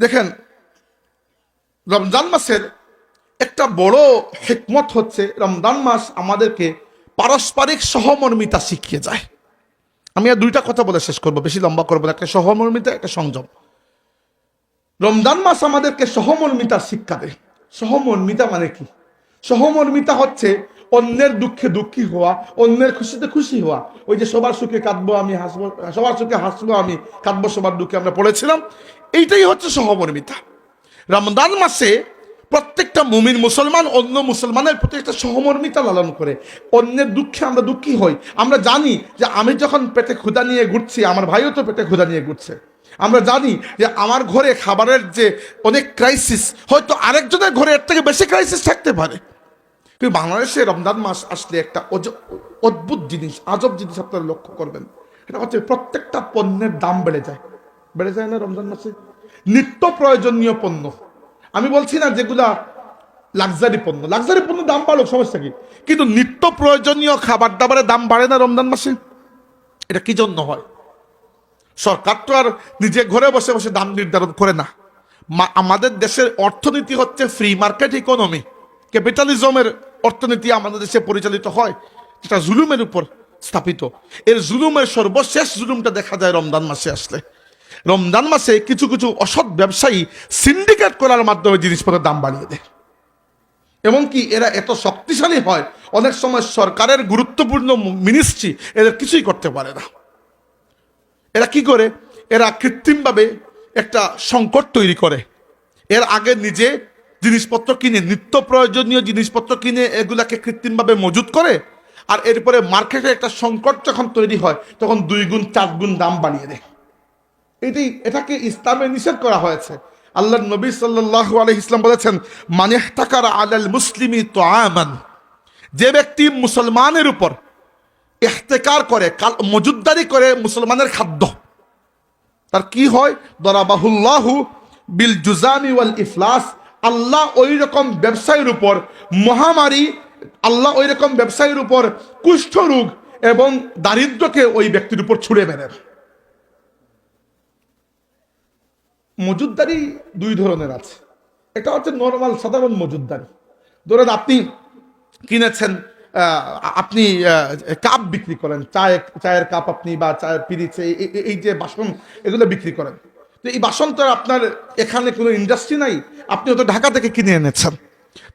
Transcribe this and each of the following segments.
দেখেন, রমজান মাসের একটা বড় হেকমত হচ্ছে রমজান মাস আমাদেরকে পারস্পরিক সহমর্মিতা শিখিয়ে যায়। আমি আর দুইটা কথা বলে শেষ করব, বেশি লম্বা করব একটা সহমর্মিতা, একটা সংযম। রমজান মাস আমাদেরকে সহমর্মিতা শিক্ষা দেয়। সহমর্মিতা মানে কি? সহমর্মিতা হচ্ছে অন্যের দুঃখে দুঃখী হওয়া, অন্যের খুশিতে খুশি হওয়া, ওই যে সবার সুখে কাঁদবো আমি, হাসবো, সবার সুখে হাসবো আমি, কাঁদবো সবার দুঃখে আমরা পড়েছিলাম। এইটাই হচ্ছে সহমর্মিতা। রমজান মাসে প্রত্যেকটা মুমিন মুসলমান অন্য মুসলমানের প্রতি একটা সহমর্মিতা লালন করে। অন্যের দুঃখে আমরা দুঃখী হই। আমরা জানি যে আমি যখন পেটে ক্ষুদা নিয়ে ঘুরছি, আমার ভাইও তো পেটে ক্ষুদা নিয়ে ঘুরছে। আমরা জানি যে আমার ঘরে খাবারের যে অনেক ক্রাইসিস হয়তো আরেকজনের ঘরে এর থেকে বেশি ক্রাইসিস থাকতে পারে। বাংলাদেশে রমজান মাস আসলে একটা অদ্ভুত জিনিস, আজব জিনিস আপনারা লক্ষ্য করবেন। এটা হচ্ছে প্রত্যেকটা পণ্যের দাম বেড়ে যায়। বেড়ে যায় না রমজান মাসে? নিত্য প্রয়োজনীয় পণ্য। আমি বলছি না যেগুলা লাক্সারি পণ্য। লাক্সারি পণ্য দাম বাড়ুক, সমস্যা কি? কিন্তু নিত্য প্রয়োজনীয় খাবার দাবারের দাম বাড়ে না রমজান মাসে? এটা কি জন্য হয়? সরকার তো আর নিজে ঘরে বসে বসে দাম নির্ধারণ করে না। আমাদের দেশের অর্থনীতি হচ্ছে ফ্রি মার্কেট ইকোনমি ক্যাপিটালিজমের অর্থনীতি আমাদের দেশে পরিচালিত হয়, যেটা জুলুমের উপর স্থাপিত। এর জুলুমের সর্বশেষ জুলুমটা দেখা যায় রমজান মাসে আসলে। রমজান মাসে কিছু কিছু অসৎ ব্যবসায়ী সিন্ডিকেট করার মাধ্যমে জিনিসপত্রের দাম বাড়িয়ে দেয়। এমনকি এরা এত শক্তিশালী হয়, অনেক সময় সরকারের গুরুত্বপূর্ণ মিনিস্ট্রি এদের কিছুই করতে পারে না। এরা কি করে? এরা কৃত্রিমভাবে একটা সংকট তৈরি করে। এর আগে নিজে জিনিসপত্র কিনে, নিত্য প্রয়োজনীয় জিনিসপত্র কিনে এগুলাকে কৃত্রিমভাবে মজুত করে, আর এরপরে মার্কেটে একটা সংকট যখন তৈরি হয়, তখন দুই গুণ, চার গুণ দাম বাড়িয়ে দেয়। এটি, এটাকে ইসলামে নিষেধ করা হয়েছে। আল্লাহ নবী সাল্লাহ আলহ ইসলাম বলেছেন মানে টাকার আলাল মুসলিমি তো আমান যে ব্যক্তি মুসলমানের উপর ইহতেকার করে, কাল মজুদ্দারি করে মুসলমানের খাদ্য, তার কি হয়? দরাবাহুল্লাহু বিল জুজামি ওয়াল ইফলাস আল্লাহ ওই রকম ব্যবসায়ীর উপর মহামারী, আল্লাহ ওই রকম ব্যবসায়ীর উপর কুষ্ঠ রোগ এবং দারিদ্রকে ওই ব্যক্তির উপর ছুড়ে মেরেন মজুদদারি দুই ধরনের আছে। এটা হচ্ছে নর্মাল সাধারণ মজুদদারি। ধরেন আপনি কিনেছেন আপনি কাপ বিক্রি করেন চায়ের চায়ের কাপ আপনি বা চায়ের পিরিচ এই যে বাসন, এগুলো বিক্রি করেন। তো এই বাসন তো আপনার এখানে কোনো ইন্ডাস্ট্রি নাই, আপনি হয়তো ঢাকা থেকে কিনে এনেছেন।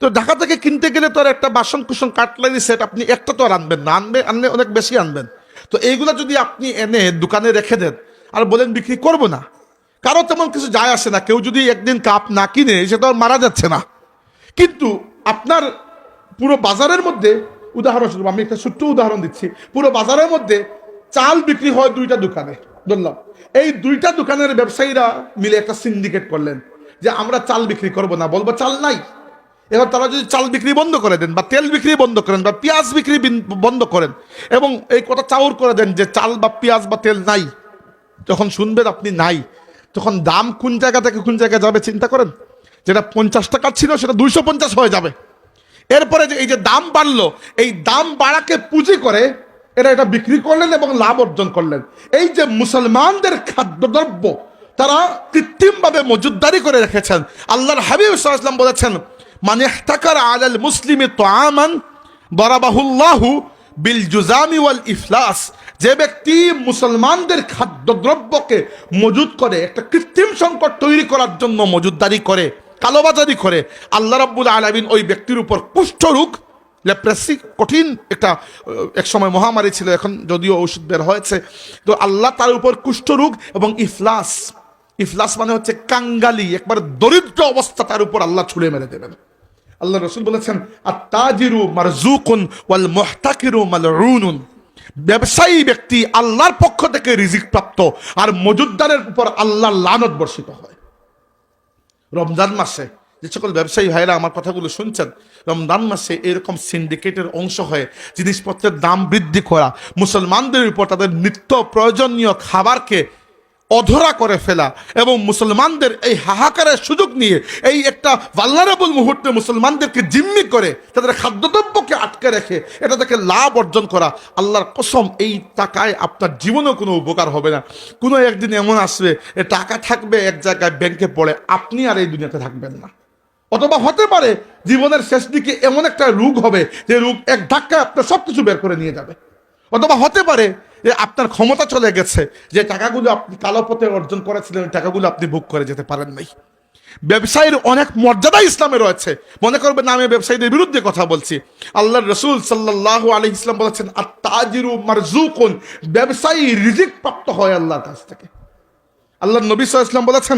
তো ঢাকা থেকে কিনতে গেলে তো আর একটা বাসন কুসন কাটলারি সেট আপনি একটা তো আর আনবেন না, আনবে, আনলে অনেক বেশি আনবেন। তো এইগুলো যদি আপনি এনে দোকানে রেখে দেন, আর বলেন বিক্রি করব না, কারও তেমন কিছু যায় আসে না। কেউ যদি একদিন কাপ না কিনে, সে তো আর মারা যাচ্ছে না। কিন্তু আপনার পুরো বাজারের মধ্যে, উদাহরণস্বরূপ আমি একটা ছোট্ট উদাহরণ দিচ্ছি, পুরো বাজারের মধ্যে চাল বিক্রি হয় দুইটা দোকানে। ধরলাম। এই দুইটা দোকানের ব্যবসায়ীরা মিলে একটা সিন্ডিকেট করলেন যে আমরা চাল বিক্রি করব না, বলব চাল নাই। এবার তারা যদি চাল বিক্রি বন্ধ করে দেন বা তেল বিক্রি বন্ধ করেন বা পেঁয়াজ বিক্রি বন্ধ করেন এবং এই কথা চাউর করে দেন যে চাল বা পেঁয়াজ বা তেল নাই যখন শুনবেন আপনি নাই। তখন দাম কোন জায়গা থেকে কোন জায়গায় যাবে চিন্তা করেন? যেটা পঞ্চাশ টাকা ছিল সেটা দুইশো পঞ্চাশ হয়ে যাবে। এরপরে যে এই যে দাম বাড়লো, এই দাম বাড়াকে পুঁজি করে এরা এটা বিক্রি করলেন এবং লাভ অর্জন করলেন। এই যে মুসলমানদের খাদ্যদ্রব্য, তারা কৃত্রিমভাবে মজুদদারি করে রেখেছেন। আল্লাহর হাবিব ইসলাম বলেছেন মানে টাকার আলাল মুসলিমে তো আমান বরাবাহুল্লাহু বিল জুজামি ওয়াল ইফলাস যে ব্যক্তি মুসলমানদের খাদ্যদ্রব্যকে মজুদ করে, একটা কৃত্রিম সংকট তৈরি করার জন্য মজুদারি করে, কালোবাজারি করে, আল্লাহ রাব্বুল আলামিন ওই ব্যক্তির উপর কুষ্ঠরোগ লেপ্রেসি কঠিন একটা এক সময় মহামারী ছিল, এখন যদিও ওষুধ বের হয়েছে। তো আল্লাহ তার উপর কুষ্ঠরোগ এবং ইফলাস ইফলাস মানে হচ্ছে কাঙ্গালি, একবার দরিদ্র অবস্থা তার উপর আল্লাহ ছুড়ে মেরে দেবেন। আল্লাহ রসুল বলেছেন আর তাজিরু মারজুকুন ওয়াল মুহতাকিরু মালউনুন। ব্যবসায়ী ব্যক্তি আল্লাহর পক্ষ থেকে রিজিক প্রাপ্ত, আর মজুদদারের উপর আল্লাহর লানত বর্ষিত হয়। রমজান মাসে যে সকল ব্যবসায়ী ভাইরা আমার কথাগুলো শুনছেন, রমজান মাসে এরকম সিন্ডিকেটের অংশ হয়ে জিনিসপত্রের দাম বৃদ্ধি করা, মুসলমানদের উপর তাদের নিত্য প্রয়োজনীয় খাবারকে অধরা করে ফেলা এবং মুসলমানদের এই হাহাকারের সুযোগ নিয়ে এই একটা ভালনারেবল মুহূর্তে মুসলমানদেরকে জিম্মি করে তাদের খাদ্যদ্রব্যকে আটকে রেখে এটা থেকে লাভ অর্জন করা, আল্লাহর কসম এই টাকায় আপনার জীবনেও কোনো উপকার হবে না। কোনো একদিন এমন আসবে টাকা থাকবে এক জায়গায় ব্যাংকে পড়ে, আপনি আর এই দুনিয়াতে থাকবেন না। অথবা হতে পারে জীবনের শেষ দিকে এমন একটা রোগ হবে, যে রোগ এক ধাক্কায় আপনার সব কিছু বের করে নিয়ে যাবে। অথবা হতে পারে যে আপনার ক্ষমতা চলে গেছে, যে টাকাগুলো আপনি কালো পথে অর্জন করেছিলেন, টাকাগুলো আপনি বুক করে যেতে পারেন নাই। ব্যবসায়ীর অনেক মর্যাদা ইসলামে রয়েছে। মনে করবেন আমি ব্যবসায়ীদের বিরুদ্ধে কথা বলছি। আল্লাহ রসুল সাল্লাহ আলী ইসলাম বলেছেন আর তাজিরু মারজুকুন ব্যবসায়ী রিজিক প্রাপ্ত হয় আল্লাহর কাছ থেকে। আল্লাহ নবী ওয়াসাল্লাম বলেছেন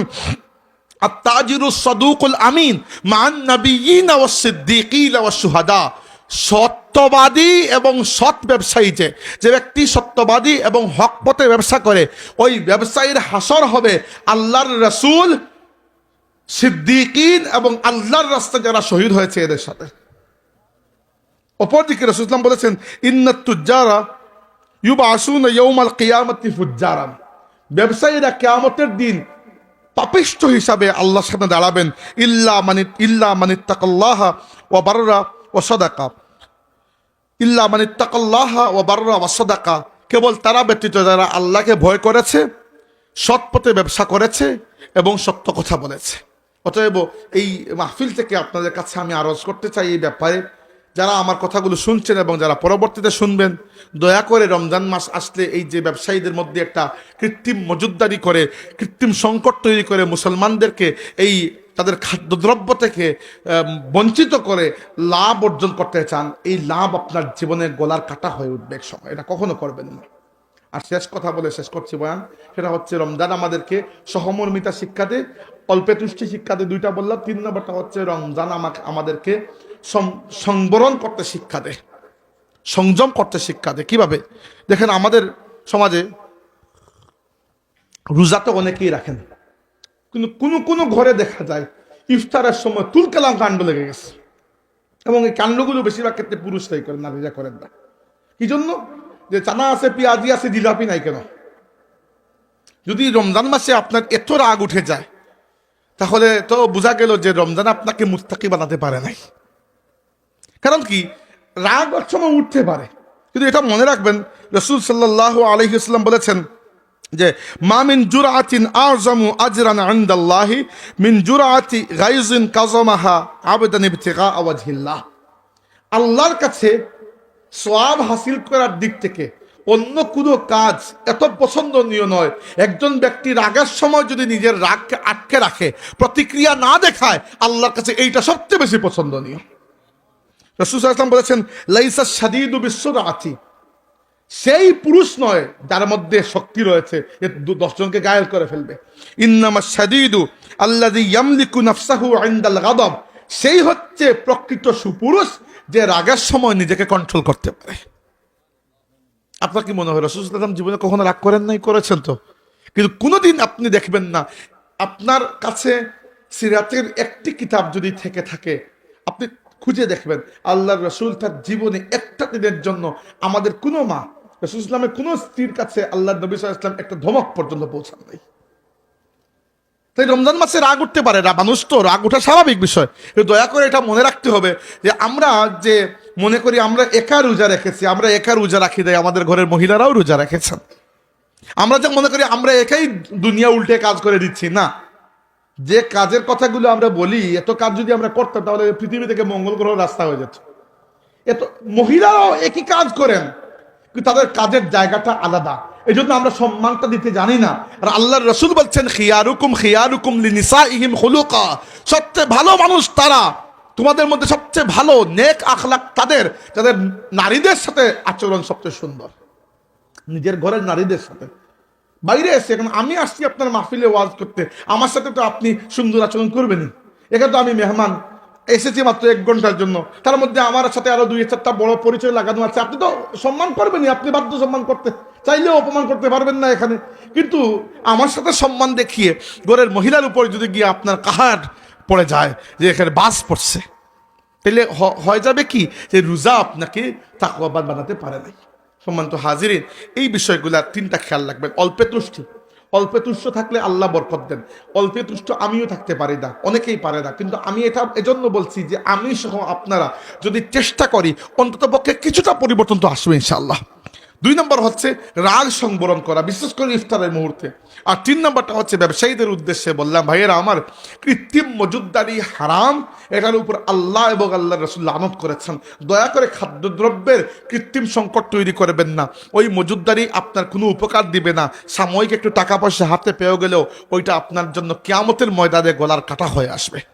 আত্তাজিরু সদুকুল আমিন মান নবিয়িন ওয়া সিদ্দিকিন ওয়া শুহাদা। সত্যবাদী এবং সৎ ব্যবসায়ী যে যে ব্যক্তি সত্যবাদী এবং হক পথে ব্যবসা করে, ওই ব্যবসায়ীর হাসর হবে আল্লাহর রসুল সিদ্দিকিন এবং আল্লাহর রাস্তায় যারা শহীদ হয়েছে এদের সাথে। অপরদিকে রসুল ইসলাম বলেছেন ইন্নাত তুজ্জারা ইউবা আসুন ইয়ৌমাল কিয়ামতি ফুজ্জারান ব্যবসায়ীরা কেয়ামতের দিন পাপিষ্ঠ হিসাবে আল্লাহর সামনে দাঁড়াবেন। ইল্লা মানি ইল্লা মানিত্তাকাল্লাহ ও বাররা ও সদাকা। ইল্লা মানিত্তাকাল্লাহ ও বাররা ও সদাকা। কেবল তারা ব্যতীত যারা আল্লাহকে ভয় করেছে সৎ পথে ব্যবসা করেছে এবং সত্য কথা বলেছে। অতএব এই মাহফিল থেকে আপনাদের কাছে আমি আরজ করতে চাই এই ব্যাপারে। যারা আমার কথাগুলো শুনছেন এবং যারা পরবর্তীতে শুনবেন, দয়া করে রমজান মাস আসলে এই যে ব্যবসায়ীদের মধ্যে একটা কৃত্রিম মজুদদারি করে, কৃত্রিম সংকট তৈরি করে মুসলমানদেরকে এই তাদের খাদ্যদ্রব্য থেকে বঞ্চিত করে লাভ অর্জন করতে চান, এই লাভ আপনার জীবনে গলার কাটা হয়ে উঠবে এক সময়। এটা কখনো করবেন না। আর শেষ কথা বলে শেষ করছি বয়ান। সেটা হচ্ছে রমজান আমাদেরকে সহমর্মিতা শিক্ষাতে অল্পে তুষ্টি শিক্ষা দেয়, দুইটা বললাম। তিন নম্বরটা হচ্ছে রমজান আমাকে আমাদেরকে সংবরণ করতে শিক্ষা দেয়। সংযম করতে শিক্ষা দেয়। কীভাবে? দেখেন আমাদের সমাজে রোজা তো অনেকেই রাখেন। কিন্তু কোনো কোনো ঘরে দেখা যায়, ইফতারের সময় তুলকালাম কাণ্ড লেগে গেছে। এবং এই কাণ্ডগুলো বেশিরভাগ ক্ষেত্রে পুরুষরাই করেন নারীরা করেন না। কি জন্য? যে চানা আছে, পেঁয়াজি আছে, জিলাপি নাই কেন? যদি রমজান মাসে আপনার এত রাগ উঠে যায়, তাহলে তো বোঝা গেল যে রমজান আপনাকে মুস্তাকি বানাতে পারে নাই। কারণ কি? রাগ এক সময় উঠতে পারে। কিন্তু এটা মনে রাখবেন, রসুল সাল্লাহ আলহিউসাল্লাম বলেছেন যে, মা মিন জুরাতিন আযমু আজরান ইনদাল্লাহি মিন জুরাতি গাইজিন কাযামাহা আবেদান ইবতিগা ওয়াজহিল্লাহ। আল্লাহর কাছে সওয়াব হাসিল করার দিক থেকে অন্য কোনো কাজ এত পছন্দনীয় নয়। একজন ব্যক্তি রাগের সময় যদি নিজের রাগকে আটকে রাখে, প্রতিক্রিয়া না দেখায়, আল্লাহর কাছে এইটা সবচেয়ে বেশি পছন্দনীয়। রসুল ইসলাম বলেছেন, লাইসা সাদিদু বিশ্বরাতি সেই পুরুষ নয় যার মধ্যে শক্তি রয়েছে দশজনকে গায়েল করে ফেলবে। ইন্নামা সাদিদু আল্লাদি ইয়ামলিকু নাফসাহু ইনদাল গাদব। সেই হচ্ছে প্রকৃত সুপুরুষ যে রাগের সময় নিজেকে কন্ট্রোল করতে পারে। আপনার কি মনে হয়, রসুল ইসলাম জীবনে কখনো রাগ করেন নাই, করেছেন তো? কিন্তু কোনোদিন আপনি দেখবেন না। আপনার কাছে সিরাতের একটি কিতাব যদি থেকে থাকে, আপনি খুঁজে দেখবেন আল্লাহ রসুল তার জীবনে একটা দিনের জন্য আমাদের কোনো মা, রসুল ইসলামের কোনো স্ত্রীর কাছে আল্লাহ নবী ইসলাম একটা ধমক পর্যন্ত পৌঁছান নাই। তাই রমজান মাসে রাগ উঠতে পারে রা- মানুষ তো, রাগ ওঠা স্বাভাবিক বিষয়। দয়া করে এটা মনে রাখতে হবে যে আমরা যে, মনে করি আমরা একা রোজা রেখেছি, আমরা একা রোজা রাখি দেয় আমাদের ঘরের মহিলারাও রোজা রেখেছেন। আমরা যে মনে করি আমরা একাই দুনিয়া উল্টে কাজ করে দিচ্ছি, না। যে কাজের কথাগুলো আমরা বলি, এত কাজ যদি আমরা করতাম, তাহলে পৃথিবী থেকে মঙ্গল গ্রহ রাস্তা হয়ে যেত। এত, মহিলারাও একই কাজ করেন, কিন্তু তাদের কাজের জায়গাটা আলাদা। এই জন্য আমরা সম্মানটা দিতে জানি না। আর আল্লাহর রসুল বলছেন, খিয়ারুকুম খিয়ারুকুম লিনিসা ইহিম হলুকা সবচেয়ে ভালো মানুষ তারা, তোমাদের মধ্যে সবচেয়ে ভালো নেক আখলাক তাদের, যাদের নারীদের সাথে আচরণ সবচেয়ে সুন্দর। নিজের ঘরের নারীদের সাথে। বাইরে এসে এখন আমি আসছি আপনার মাহফিলে ওয়াজ করতে। আমার সাথে তো আপনি সুন্দর আচরণ করবেনই। এখানে তো আমি মেহমান। এসেছি মাত্র এক ঘণ্টার জন্য। তার মধ্যে আমার সাথে আরও দুই চারটা বড় পরিচয় লাগানো আছে। আপনি তো সম্মান করবেনই, আপনি বাধ্য সম্মান করতে। চাইলেও অপমান করতে পারবেন না এখানে। কিন্তু আমার সাথে সম্মান দেখিয়ে ঘরের মহিলার উপর যদি গিয়ে আপনার কাহার পড়ে যায়, যে এখানে বাস পড়ছে, তাহলে হয়ে যাবে কি? যে রোজা আপনাকে তাকওয়াবাদ বানাতে পারে নাই। সম্মানিত হাজিরিন, এই বিষয়গুলার তিনটা খেয়াল রাখবেন। অল্পে তুষ্টি, অল্পে তুষ্ট থাকলে আল্লাহ বরকত দেন, অল্পে তুষ্ট আমিও থাকতে পারি না, অনেকেই পারে না। কিন্তু আমি এটা এজন্য বলছি যে, আমি সহ আপনারা যদি চেষ্টা করি অন্তত পক্ষে কিছুটা পরিবর্তন তো আসবে ইনশাআল্লাহ। দুই নম্বর হচ্ছে রাগ সংবরণ করা, বিশেষ করে ইফতারের মুহূর্তে। আর তিন নম্বরটা হচ্ছে ব্যবসায়ীদের উদ্দেশ্যে বললাম, ভাইয়েরা, আমার কৃত্রিম মজুদদারি হারাম। এটার উপর আল্লাহ এবং আল্লাহ রসুল আনত করেছেন। দয়া করে খাদ্যদ্রব্যের কৃত্রিম সংকট তৈরি করবেন না। ওই মজুদদারি আপনার কোনো উপকার দিবে না। সাময়িক একটু টাকা পয়সা হাতে পেয়ে গেলেও ওইটা আপনার জন্য কেয়ামতের ময়দানে গলার কাটা হয়ে আসবে।